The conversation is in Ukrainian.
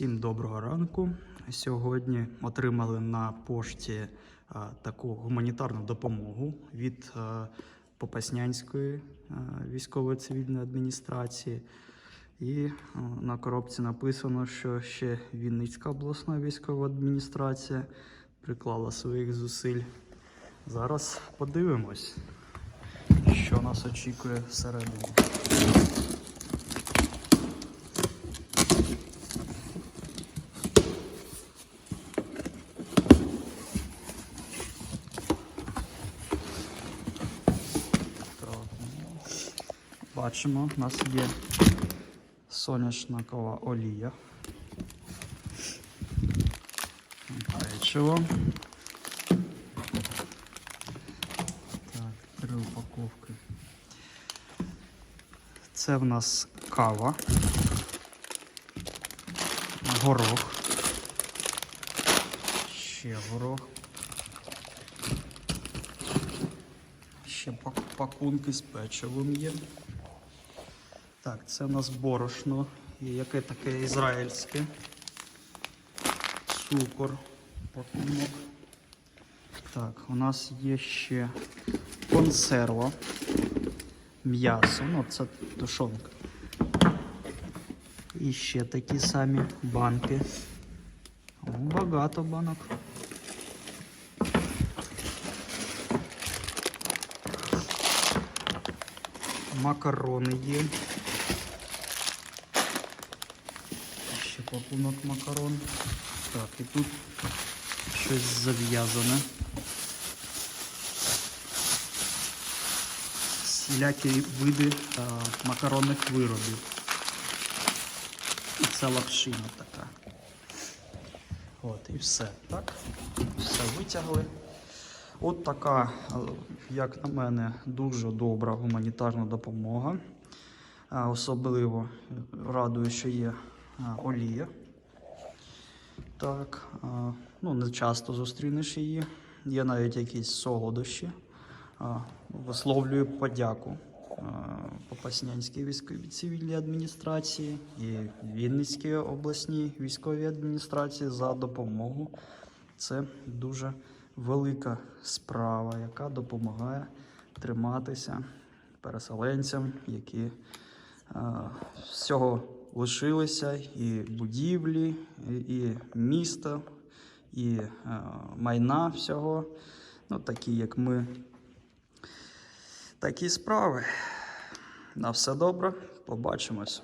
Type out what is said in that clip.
Всім доброго ранку. Сьогодні отримали на пошті а, таку гуманітарну допомогу від а, Попаснянської а, військової цивільної адміністрації. І а, на коробці написано, що ще Вінницька обласна військова адміністрація приклала своїх зусиль. Зараз подивимось, що нас очікує всередині. Бачимо, у нас є соняшникова олія. Печиво. Так, три упаковки. Це в нас кава, горох, ще горох. Ще пак- пакунки з печивом є. Так, це у нас борошно, яке таке ізраїльське. Цукор, пакунок. Так, у нас є ще консерва. М'ясо, ну це тушонка. І ще такі самі банки. О, багато банок. Макарони є. Ще пакунок макарон. Так, і тут щось зав'язане. Всілякі види а, макаронних виробів. І це лапшина така. От, і все. Так. Все витягли. От така, е, як на мене, дуже добра гуманітарна допомога. Особливо радує, що є олія. Так, ну не часто зустрінеш її. Є навіть якісь солодощі. Висловлюю подяку Попаснянській військовій цивільній адміністрації і Вінницькій обласній військовій адміністрації за допомогу. Це дуже велика справа, яка допомагає триматися переселенцям, які з цього лишилися, і будівлі, і, міста, і е, майна всього. Ну, такі, як ми. Такі справи. На все добре, побачимось.